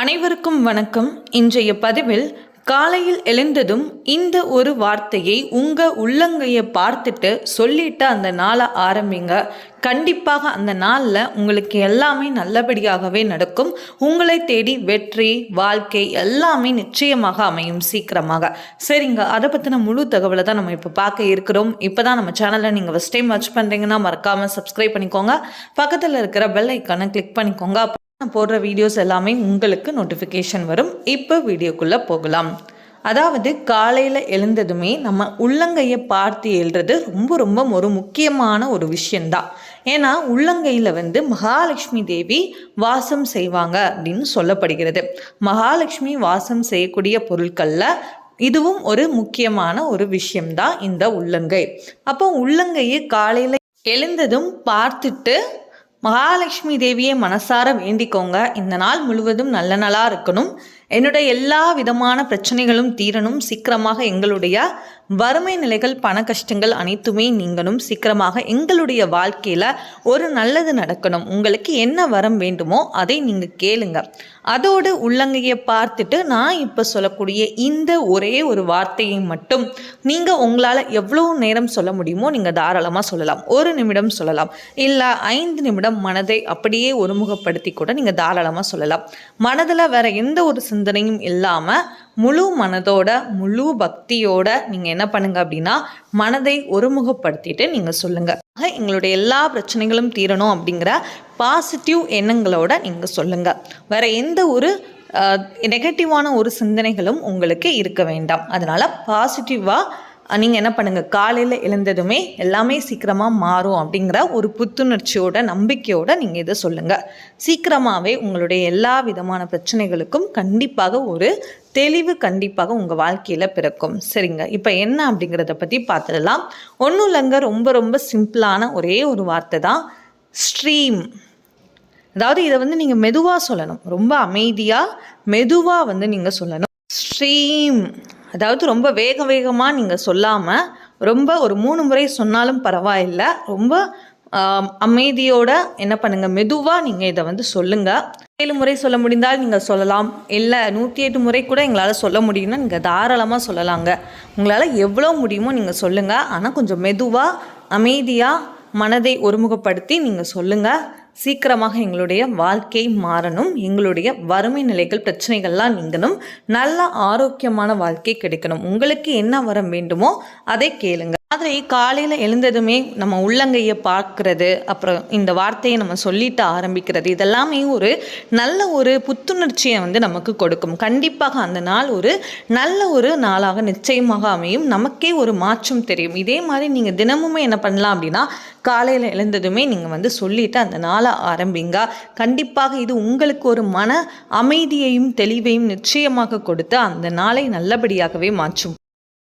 அனைவருக்கும் வணக்கம். இன்றைய பதிவில் காலையில் எழுந்ததும் இந்த ஒரு வார்த்தையை உங்கள் உள்ளங்கையை பார்த்துட்டு சொல்லிட்டு அந்த நாளை ஆரம்பிங்க. கண்டிப்பாக அந்த நாளில் உங்களுக்கு எல்லாமே நல்லபடியாகவே நடக்கும். உங்களை தேடி வெற்றி வாழ்க்கை எல்லாமே நிச்சயமாக அமையும் சீக்கிரமாக. சரிங்க அதை பற்றின முழு தகவலை தான் நம்ம இப்போ பார்க்க இருக்கிறோம். இப்போ தான் நம்ம சேனலை நீங்கள் ஃபஸ்ட் டைம் வாட்ச் பண்ணுறீங்கன்னா மறக்காமல் சப்ஸ்கிரைப் பண்ணிக்கோங்க. பக்கத்தில் இருக்கிற பெல் ஐக்கானை கிளிக் பண்ணிக்கோங்க. நான் போடுற வீடியோஸ் எல்லாமே உங்களுக்கு நோட்டிஃபிகேஷன் வரும். இப்போ வீடியோக்குள்ளே போகலாம். அதாவது காலையில் எழுந்ததுமே நம்ம உள்ளங்கையை பார்த்து எழுறது ரொம்ப ரொம்ப ஒரு முக்கியமான ஒரு விஷயந்தான் ஏன்னா உள்ளங்கையில் வந்து மகாலட்சுமி தேவி வாசம் செய்வாங்க அப்படின்னு சொல்லப்படுகிறது. மகாலட்சுமி வாசம் செய்யக்கூடிய பொருட்களில் இதுவும் ஒரு முக்கியமான ஒரு விஷயம்தான் இந்த உள்ளங்கை. அப்போ உள்ளங்கையை காலையில் எழுந்ததும் பார்த்துட்டு மகாலட்சுமி தேவியை மனசார வேண்டிக்கோங்க. இந்த நாள் முழுவதும் நல்ல நாளாக இருக்கணும். என்னுடைய எல்லா விதமான பிரச்சனைகளும் தீரணும். சீக்கிரமாக எங்களுடைய வறுமை நிலைகள் பண கஷ்டங்கள் அனைத்துமே நீங்கணும். சீக்கிரமாக எங்களுடைய வாழ்க்கையில் ஒரு நல்லது நடக்கணும். உங்களுக்கு என்ன வரம் வேண்டுமோ அதை நீங்கள் கேளுங்க. அதோடு உள்ளங்கையை பார்த்துட்டு நான் இப்போ சொல்லக்கூடிய இந்த ஒரே ஒரு வார்த்தையை மட்டும் நீங்கள் உங்களால் எவ்வளோ நேரம் சொல்ல முடியுமோ நீங்கள் தாராளமாக சொல்லலாம். ஒரு நிமிடம் சொல்லலாம். இல்லை ஐந்து நிமிடம் மனதை அப்படியே ஒருமுகப்படுத்தி கூட நீங்கள் தாராளமாக சொல்லலாம். மனதில் வேற எந்த ஒரு சிந்தனையும் இல்லாமல் முழு மனதோட முழு பக்தியோட நீங்கள் என்ன பண்ணுங்க அப்படின்னா மனதை ஒருமுகப்படுத்திட்டு நீங்கள் சொல்லுங்கள் ஆக எங்களுடைய எல்லா பிரச்சனைகளும் தீரணும் அப்படிங்கிற பாசிட்டிவ் எண்ணங்களோட நீங்கள் சொல்லுங்கள் வேற எந்த ஒரு நெகட்டிவான ஒரு சிந்தனைகளும் உங்களுக்கு இருக்க வேண்டாம். அதனால் பாசிட்டிவாக நீங்கள் என்ன பண்ணுங்கள் காலையில் எழுந்ததுமே எல்லாமே சீக்கிரமாக மாறும் அப்படிங்கிற ஒரு புத்துணர்ச்சியோட நம்பிக்கையோட நீங்கள் இதை சொல்லுங்கள் சீக்கிரமாகவே உங்களுடைய எல்லா விதமான பிரச்சனைகளுக்கும் கண்டிப்பாக ஒரு தெளிவு கண்டிப்பாக உங்கள் வாழ்க்கையில் பிறக்கும். சரிங்க. இப்போ என்ன அப்படிங்கிறத பற்றி பார்த்துடலாம். ஒன்றும் இல்லைங்க. ரொம்ப ரொம்ப சிம்பிளான ஒரே ஒரு வார்த்தை தான் ஸ்ட்ரீம். அதாவது இதை வந்து நீங்கள் மெதுவாக சொல்லணும். ரொம்ப அமைதியாக மெதுவாக வந்து நீங்கள் சொல்லணும். ஸ்ட்ரீம். அதாவது ரொம்ப வேக வேகமாக நீங்கள் சொல்லாமல் ரொம்ப ஒரு மூணு முறை சொன்னாலும் பரவாயில்ல. ரொம்ப அமைதியோட என்ன பண்ணுங்கள் மெதுவாக நீங்கள் இதை வந்து சொல்லுங்கள் ஏழு முறை சொல்ல முடிந்தால் நீங்கள் சொல்லலாம். இல்லை நூற்றி எட்டு முறை கூட எங்களால் சொல்ல முடியும்னா நீங்கள் தாராளமாக சொல்லலாங்க. உங்களால் எவ்வளோ முடியுமோ நீங்கள் சொல்லுங்கள் ஆனால் கொஞ்சம் மெதுவாக அமைதியாக மனதை ஒருமுகப்படுத்தி நீங்கள் சொல்லுங்கள் சீக்கிரமாக எங்களுடைய வாழ்க்கை மாறணும் எங்களுடைய வறுமை நிலைகள் பிரச்சனைகள்லாம் நீங்கணும் நல்ல ஆரோக்கியமான வாழ்க்கை கிடைக்கணும். உங்களுக்கு என்ன வரம் வேண்டுமோ அதை கேளுங்க. மாதிரி காலையில் எழுந்ததுமே நம்ம உள்ளங்கையை பார்க்கறது அப்புறம் இந்த வார்த்தையை நம்ம சொல்லிட்டு ஆரம்பிக்கிறது இதெல்லாமே ஒரு நல்ல ஒரு புத்துணர்ச்சியை வந்து நமக்கு கொடுக்கும். கண்டிப்பாக அந்த நாள் ஒரு நல்ல ஒரு நாளாக நிச்சயமாக அமையும். நமக்கே ஒரு மாற்றம் தெரியும். இதே மாதிரி நீங்கள் தினமுமே என்ன பண்ணலாம் அப்படின்னா காலையில் எழுந்ததுமே நீங்கள் வந்து சொல்லிட்டு அந்த நாளை ஆரம்பிங்க. கண்டிப்பாக இது உங்களுக்கு ஒரு மன அமைதியையும் தெளிவையும் நிச்சயமாக கொடுத்து அந்த நாளை நல்லபடியாகவே மாற்றும்.